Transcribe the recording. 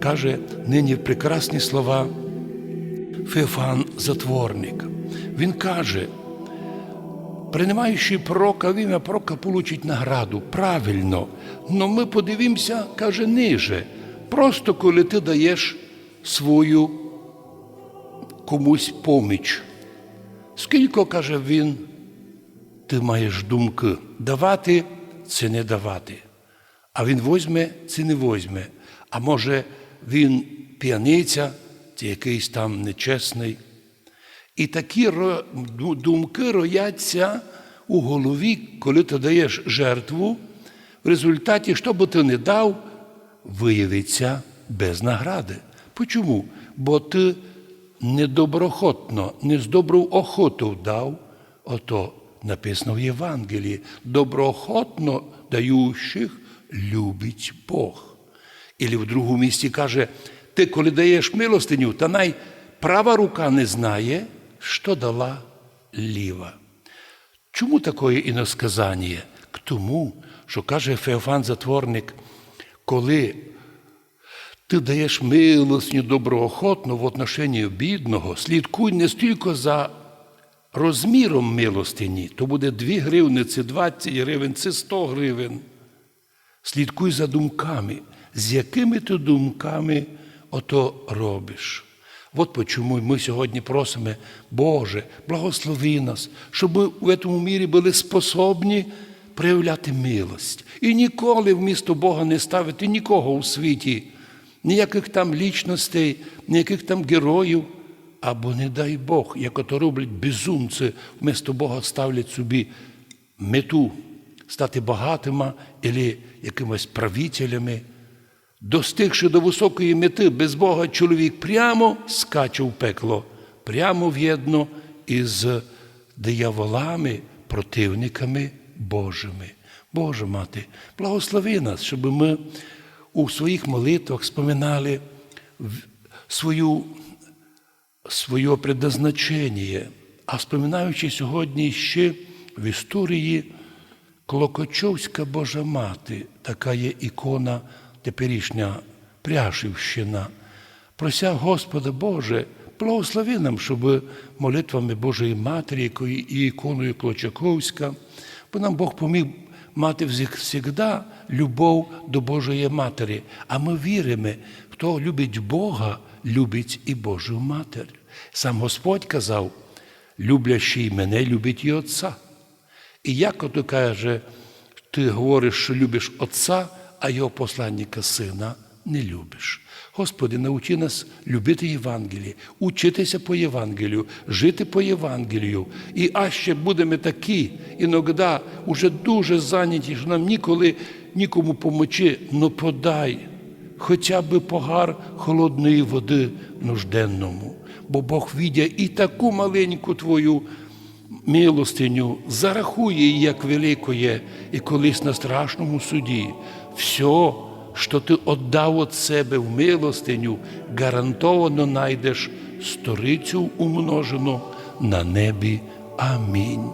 Каже нині прекрасні слова Феофан Затворник. Він каже, приймаючи пророка, в ім'я пророка получить награду. Правильно. Но ми подивимося, каже, ниже. Просто коли ти даєш свою комусь поміч. Скільки, каже він, ти маєш думки давати це не давати. А він возьме це не возьме. А може він п'яниця, чи якийсь там нечесний. І такі думки рояться у голові, коли ти даєш жертву. В результаті, що би ти не дав, виявиться без награди. Почому? Бо ти недоброхотно, не з добру охоту дав, ото написано в Євангелії, доброохотно даючих любить Бог. Ілі в другому місці каже, ти коли даєш милостиню, та най права рука не знає, що дала ліва. Чому таке іносказання? К тому, що каже Феофан Затворник, коли ти даєш милостню доброохотно в отношенні бідного, слідкуй не стільки за розміром милостині, то буде 2 гривни, це 20 гривень, це 100 гривень. Слідкуй за думками, з якими ти думками ото робиш. От почому ми сьогодні просимо, Боже, благослови нас, щоб ми в цьому мірі були способні проявляти милость. І ніколи вмісто Бога не ставити нікого у світі, ніяких там лічностей, ніяких там героїв. Або не дай Бог, як ото роблять безумці, вмісто Бога ставлять собі мету стати багатима або якимось правителями. Достигши до високої мети без Бога, чоловік прямо скаче в пекло, прямо в'єдно із дияволами, противниками Божими. Боже мати, благослови нас, щоб ми у своїх молитвах споминали свою, своє предназначення, а споминаючи сьогодні ще в історії Клокочовська Божа Мати, така є ікона теперішня Пряшівщина. Прося Господа Боже, благослови нам, щоб молитвами Божої Матері якою і іконою Клочаковська, бо нам Бог поміг мати завжди любов до Божої Матері. А ми віримо, хто любить Бога, любить і Божу Матір. Сам Господь казав, люблящий мене, любить і Отця. І як каже, ти говориш, що любиш Отця, а його посланника сина не любиш. Господи, научи нас любити Євангеліє, учитися по Євангелію, жити по Євангелію. І а ще будемо такі, іноді уже дуже зайняті, що нам ніколи нікому помочи, но подай хоча б погар холодної води нужденному. Бо Бог відя і таку маленьку твою милостиню зарахує як великоє, і колись на страшному суді. Все, що ти віддав від себе в милостиню, гарантовано найдеш сторицю умножену на небі. Амінь.